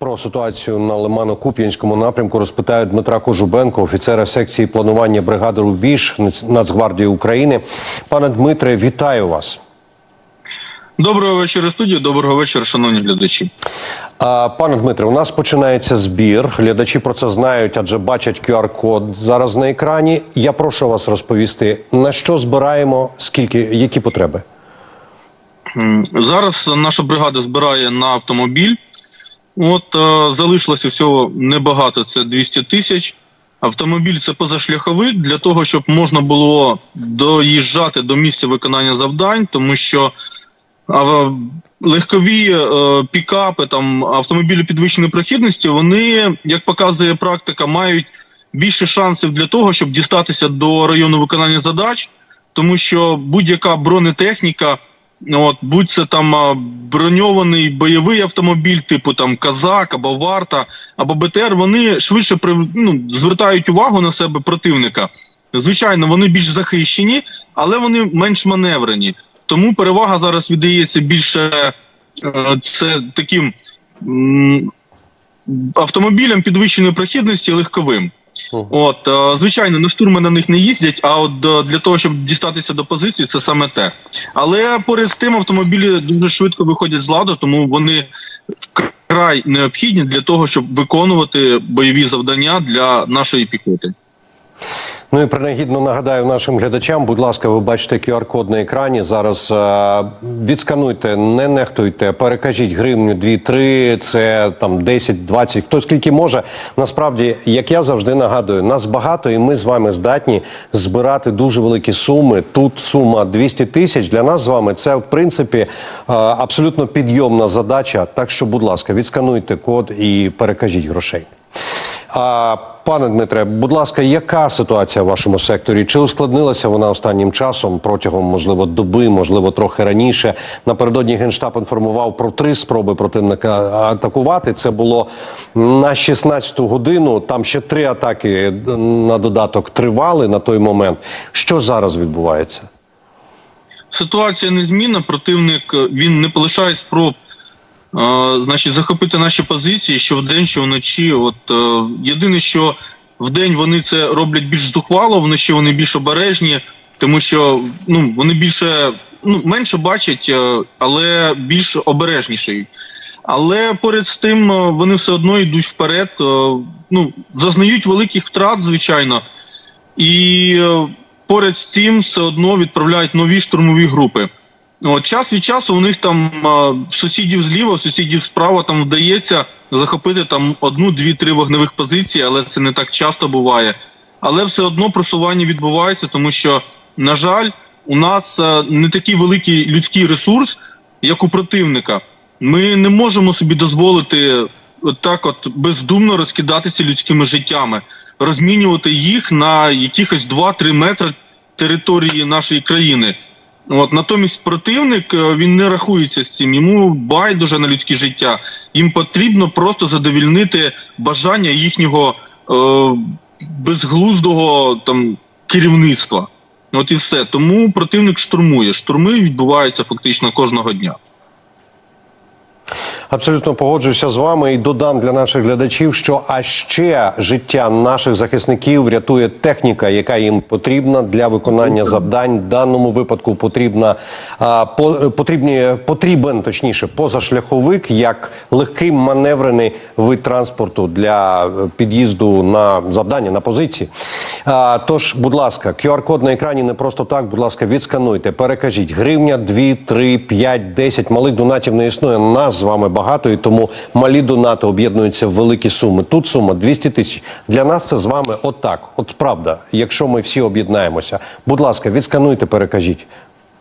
Про ситуацію на Лимано-Куп'янському напрямку розпитаю Дмитра Кожубенко, офіцера секції планування бригади Рубіж Нацгвардії України. Пане Дмитре, вітаю вас. Доброго вечора, студію. Доброго вечора, шановні глядачі. Пане Дмитре, у нас починається збір. Глядачі про це знають, адже бачать QR-код зараз на екрані. Я прошу вас розповісти, на що збираємо, скільки, які потреби. Зараз наша бригада збирає на автомобіль. От залишилося всього небагато, це 200 тисяч. Автомобіль це позашляховик для того, щоб можна було доїжджати до місця виконання завдань, тому що легкові е, пікапи, там автомобілі підвищеної прохідності, вони, як показує практика, мають більше шансів для того, щоб дістатися до району виконання задач, тому що будь-яка бронетехніка, от будь це там броньований бойовий автомобіль, типу там Казак або Варта, або БТР, вони швидше ну, звертають увагу на себе противника. Звичайно, вони більш захищені, але вони менш маневрені. Тому перевага зараз віддається більше е, це таким автомобілям підвищеної прохідності легковим. От, е, звичайно, на штурми на них не їздять, а от е, для того, щоб дістатися до позиції, це саме те. Але поряд з тим автомобілі дуже швидко виходять з ладу, тому вони вкрай необхідні для того, щоб виконувати бойові завдання для нашої піхоти. Ну і принагідно нагадаю нашим глядачам, будь ласка, ви бачите QR-код на екрані. Зараз е, відскануйте, не нехтуйте, перекажіть гривню 2-3, це там 10-20, хто скільки може. Насправді, як я завжди нагадую, нас багато, і ми з вами здатні збирати дуже великі суми. Тут сума 200 тисяч. Для нас з вами це в принципі е, абсолютно підйомна задача. Так що, будь ласка, відскануйте код і перекажіть грошей. А, пане Дмитре, будь ласка, яка ситуація в вашому секторі? Чи ускладнилася вона останнім часом протягом, можливо, доби, можливо, трохи раніше? Напередодні генштаб інформував про три спроби противника атакувати. Це було на 16-ту годину. Там ще три атаки на додаток тривали на той момент. Що зараз відбувається? Ситуація незмінна. Противник е, він не полишає спроб. Значить, захопити наші позиції що вдень, що вночі. От е, єдине, що вдень вони це роблять більш зухвало, вночі вони більш обережні, тому що ну вони більше ну менше бачать, е, але більш обережніші. Але поряд з тим е, вони все одно йдуть вперед. Ну зазнають великих втрат, звичайно, і поряд з цим все одно відправляють нові штурмові групи. От, час від часу у них там сусідів зліва, сусідів справа там вдається захопити там одну, дві, три вогневих позиції, але це не так часто буває. Але все одно просування відбувається, тому що, на жаль, у нас а, не такий великий людський ресурс, як у противника. Ми не можемо собі дозволити так, от бездумно розкидатися людськими життями, розмінювати їх на якихось 2-3 метри території нашої країни. От натомість противник е, він не рахується з цим. Йому байдуже на людське життя. Їм потрібно просто задовільнити бажання їхнього е, безглуздого там керівництва. От і все. Тому противник штурмує. Штурми відбуваються фактично кожного дня. Абсолютно погоджуюся з вами і додам для наших глядачів, що а ще життя наших захисників рятує техніка, яка їм потрібна для виконання завдань. В даному випадку потрібна по, потрібні, потрібен точніше позашляховик як легкий маневрений вид транспорту для під'їзду на завдання на позиції. Тож, будь ласка, QR-код на екрані не просто так. Будь ласка, відскануйте, перекажіть гривня, 2, 3, 5, 10. Малих донатів не існує. Нас з вами багато, і тому малі донати об'єднуються в великі суми. Тут сума 200 тисяч. Для нас це з вами отак. От правда, якщо ми всі об'єднаємося. Будь ласка, відскануйте, перекажіть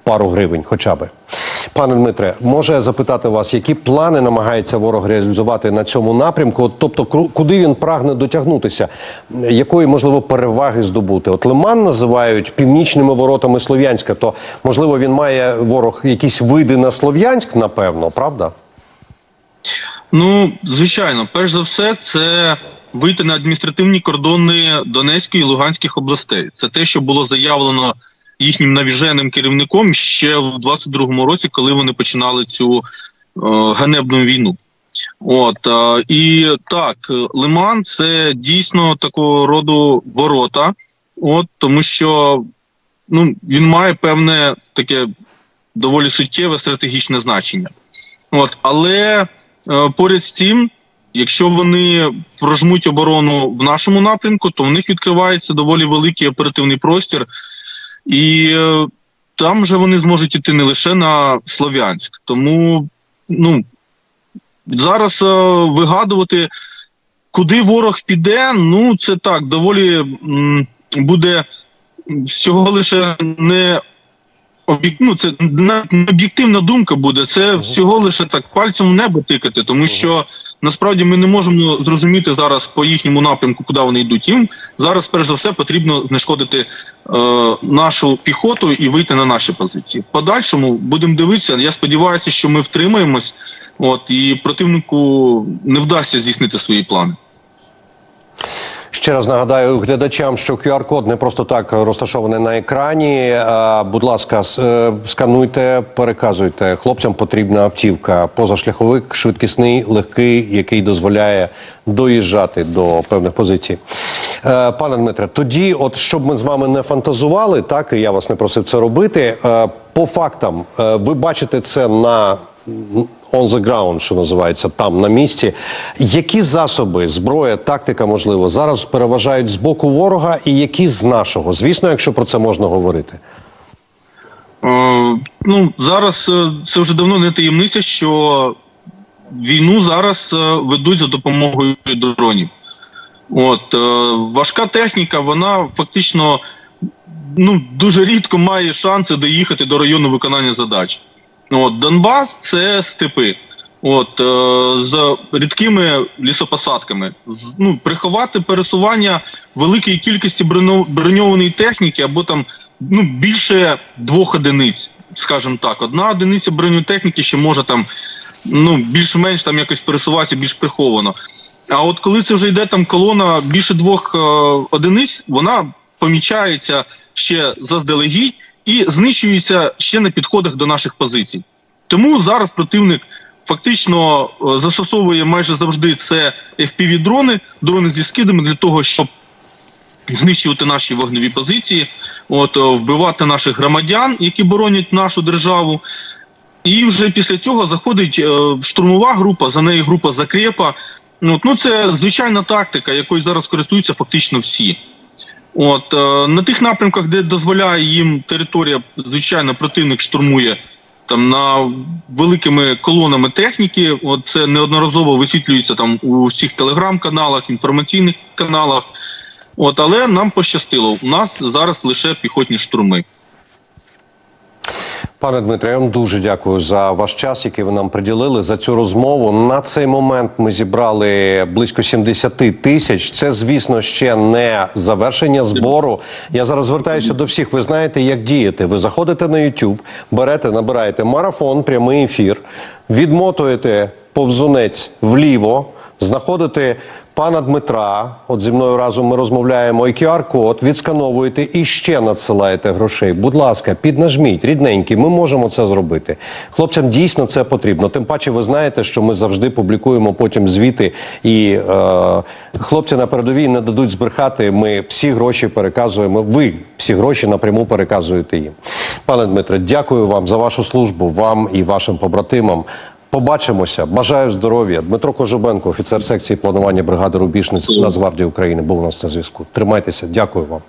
пару гривень, хоча би. Пане Дмитре, може я запитати вас, які плани намагається ворог реалізувати на цьому напрямку? От, тобто, куди він прагне дотягнутися? Якої можливо переваги здобути? От Лиман називають північними воротами Слов'янська. То можливо він має ворог якісь види на Слов'янськ, напевно, правда? Ну, звичайно, перш за все, це вийти на адміністративні кордони Донецької і Луганських областей. Це те, що було заявлено їхнім навіженим керівником ще в 22-му році, коли вони починали цю е, ганебну війну. От е, і так, Лиман це дійсно такого роду ворота, от тому що ну, він має певне таке доволі суттєве стратегічне значення. От, але е, поряд з цим, якщо вони прожмуть оборону в нашому напрямку, то в них відкривається доволі великий оперативний простір, і е, там вже вони зможуть іти не лише на Слов'янськ. Тому ну, зараз е, вигадувати, куди ворог піде, ну це так, доволі буде всього лише не. Ну, це не об'єктивна думка буде. Це всього лише так пальцем в небо тикати, тому що насправді ми не можемо зрозуміти зараз по їхньому напрямку, куди вони йдуть. Їм зараз, перш за все, потрібно знешкодити е, нашу піхоту і вийти на наші позиції. В подальшому будемо дивитися. Я сподіваюся, що ми втримаємось, от і противнику не вдасться здійснити свої плани. Ще раз нагадаю глядачам, що QR-код не просто так розташований на екрані. Будь ласка, е, скануйте, переказуйте. Хлопцям потрібна автівка, позашляховик, швидкісний, легкий, який дозволяє доїжджати до певних позицій. Е, Пане Дмитре, тоді, от щоб ми з вами не фантазували, так і я вас не просив це робити. е, По фактам, ви бачите це на on the ground, що називається, там на місці. Які засоби, зброя, тактика, можливо, зараз переважають з боку ворога, і які з нашого? Звісно, якщо про це можна говорити. Е, ну, зараз е, це вже давно не таємниця, що війну зараз е, ведуть за допомогою дронів. От, е, важка техніка, вона фактично ну, дуже рідко має шанси доїхати до району виконання задач. От, Донбас це степи. От, е, з рідкими лісопосадками. З, ну, приховати пересування великої кількості броньованої техніки або там ну, більше двох одиниць, скажімо так. Одна одиниця бронетехніки ще може там ну, більш-менш там якось пересуватися більш приховано. А от коли це вже йде там колона більше двох е, одиниць, вона помічається ще заздалегідь і знищується ще на підходах до наших позицій. Тому зараз противник фактично е, застосовує майже завжди це FPV-дрони, дрони зі скидами для того, щоб знищувати наші вогневі позиції, от е, вбивати наших громадян, які боронять нашу державу. І вже після цього заходить е, штурмова група, за нею група закрепа. Ну це звичайна тактика, якою зараз користуються фактично всі. От е, на тих напрямках, де дозволяє їм територія, звичайно, противник штурмує там на великими колонами техніки. От це неодноразово висвітлюється там у всіх телеграм-каналах, інформаційних каналах. От, але нам пощастило. У нас зараз лише піхотні штурми. Пане Дмитре, я вам дуже дякую за ваш час, який ви нам приділили за цю розмову. На цей момент ми зібрали близько 70 тисяч. Це, звісно, ще не завершення збору. Я зараз звертаюся до всіх. Ви знаєте, як діяти. Ви заходите на YouTube, берете, набираєте марафон, прямий ефір, відмотуєте повзунець вліво, знаходите пана Дмитра. От зі мною разом ми розмовляємо. І QR-код відскановуєте і ще надсилаєте грошей. Будь ласка, піднажміть, рідненькі, ми можемо це зробити. Хлопцям дійсно це потрібно. Тим паче, ви знаєте, що ми завжди публікуємо потім звіти, і е, хлопці на передовій не дадуть збрехати. Ми всі гроші переказуємо. Ви всі гроші напряму переказуєте їм. Пане Дмитре, дякую вам за вашу службу, вам і вашим побратимам. Побачимося. Бажаю здоров'я. Дмитро Кожубенко, офіцер секції планування бригади Рубіжниць Нацгвардії України, був у нас на зв'язку. Тримайтеся. Дякую вам.